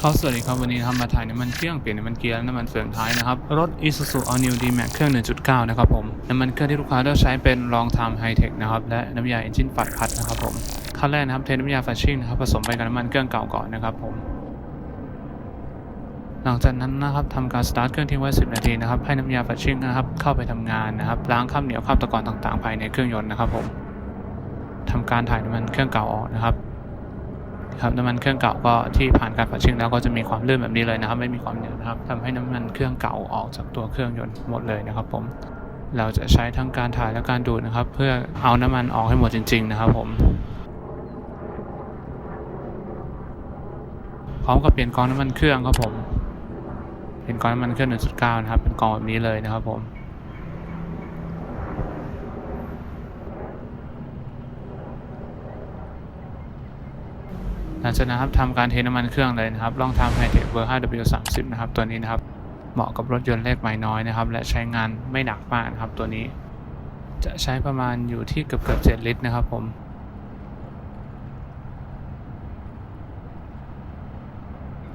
เขาสวัสดีครับ วันนี้ทำมาถ่ายน้ำมันเครื่องเปลี่ยนน้ำมันเกียร์น้ำมันเฟืองท้ายนะครับ รถ Isuzu All New D-Max เครื่อง 1.9 นะครับผมน้ำมันเครื่องที่ลูกค้าเลือกใช้เป็น Long Time High Tech นะครับ และน้ำยา Engine ฝัดพัดนะครับผมขั้นแรกนะครับเทน้ำยาฟัชชิ่งนะครับผสมไปกับน้ำมันเครื่องเก่าก่อนนะครับผม หลังจากนั้นนะครับทำการสตาร์ทเครื่องทิ้งไว้ 10 นาทีนะครับให้น้ำยาฟัชชิ่งนะครับเข้าไปทำงานนะครับล้างคราบเหนียวคราบตะกอนต่างๆภายในเครื่องยนต์นะครับผมทำการถ่ายน้ำมันเครื่องเก่าออกนะครับ ครับน้ำมันเครื่องเก่าก็ที่ผ่านการฝัดชิ่งแล้วก็จะมีความลื่นแบบนี้เลยนะครับ ไม่มีความเหนียวนะครับทำให้น้ำมันเครื่องเก่าออกจากตัวเครื่องยนต์หมดเลยนะครับ ผม เราจะใช้ทั้งการถ่ายและการดูดนะครับ เพื่อเอาน้ำมันออกให้หมดจริง ๆ นะครับ ผมพร้อมกับเปลี่ยนกองน้ำมันเครื่องครับผม เป็นกองน้ำมันเครื่อง1.9นะครับเป็นกองแบบนี้เลยนะครับ ผม หลังจากนั้นครับทำการเทน้ำมันเครื่องเลยนะครับลองทำไฮเทคเบอร์ 5W30 นะครับตัวนี้นะครับเหมาะกับรถยนต์เลขไม้น้อยนะครับ และใช้งานไม่หนักมากนะครับตัวนี้ จะใช้ประมาณอยู่ที่เกือบเกือบ7ลิตรนะครับผม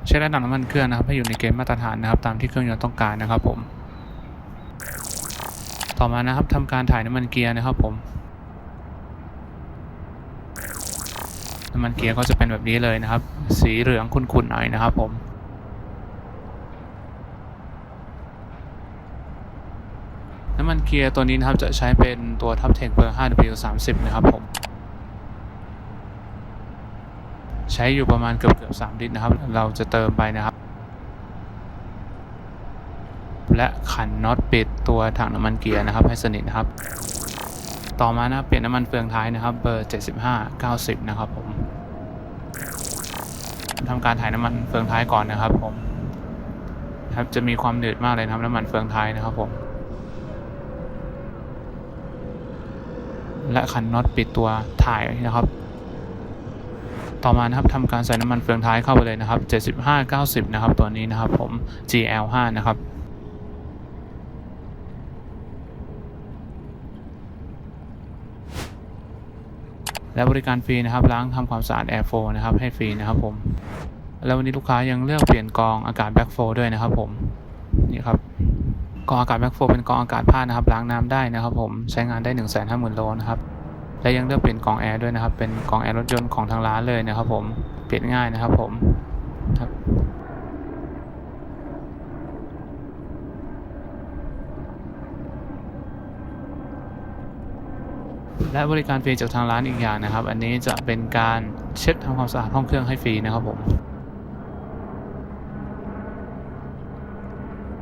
ใช้ระดับน้ำมันเครื่องนะครับให้อยู่ในเกณฑ์มาตรฐานนะครับ ตามที่เครื่องยนต์ต้องการนะครับผม ต่อมานะครับทำการถ่ายน้ำมันเกียร์นะครับผม น้ำมันเกียร์ก็จะเป็นแบบนี้เลยนะครับ สีเหลืองขุ่นๆหน่อยนะครับผมน้ำมันเกียร์ตัวนี้นะครับจะใช้เป็นตัวทับเทคเบอร์ 5W30 นะครับผม ใช้อยู่ประมาณเกือบเกือบ3ลิตรนะครับ เราจะเติมไปนะครับ และขันน็อตปิดตัวถังน้ำมันเกียร์นะครับ ให้สนิทนะครับ ต่อมานะครับเปลี่ยนน้ำมันเฟืองท้ายนะครับ เบอร์ 75 90 นะครับผม ทำการถ่ายน้ำมันเฟืองท้ายก่อนนะครับ ผม ครับจะมีความเดือดมากเลยนะครับ น้ำมันเฟืองท้ายนะครับผมและขันน็อตปิดตัวถ่ายนะครับ ต่อมานะครับทำการใส่น้ำมันเฟืองท้ายเข้าไปเลยนะครับ 75 90 นะครับ ตัวนี้นะครับผม GL5 นะครับ และบริการฟรีนะครับล้างทำความสะอาดแอร์โฟนะครับให้ฟรีนะครับผมแล้ววันนี้ลูกค้ายังเลือกเปลี่ยนกองอากาศแบ็กโฟด้วยนะครับผมนี่ครับกองอากาศแบ็กโฟเป็นกองอากาศผ้านะครับล้างน้ำได้นะครับผมใช้งานได้ 1 5 0 0 0 0โลนะครับและยังเลือกเปลี่ยนกองแอร์ด้วยนะครับเป็นกองแอร์รถยนต์ของทางร้านเลยนะครับผมเปลี่ยนง่ายนะครับผมครับ และบริการฟรีจากทางร้านอีกอย่างนะครับ อันนี้จะเป็นการเช็ดทำความสะอาดห้องเครื่องให้ฟรีนะครับผม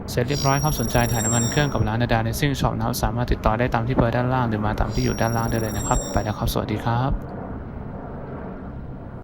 เสร็จเรียบร้อยครับสนใจถ่ายน้ำมันเครื่องกับร้านนาดาในซิ่งช็อปนะครับสามารถติดต่อได้ตามที่เบอร์ด้านล่างหรือมาตามที่อยู่ด้านล่างได้เลยนะครับ ไปแล้วครับ สวัสดีครับ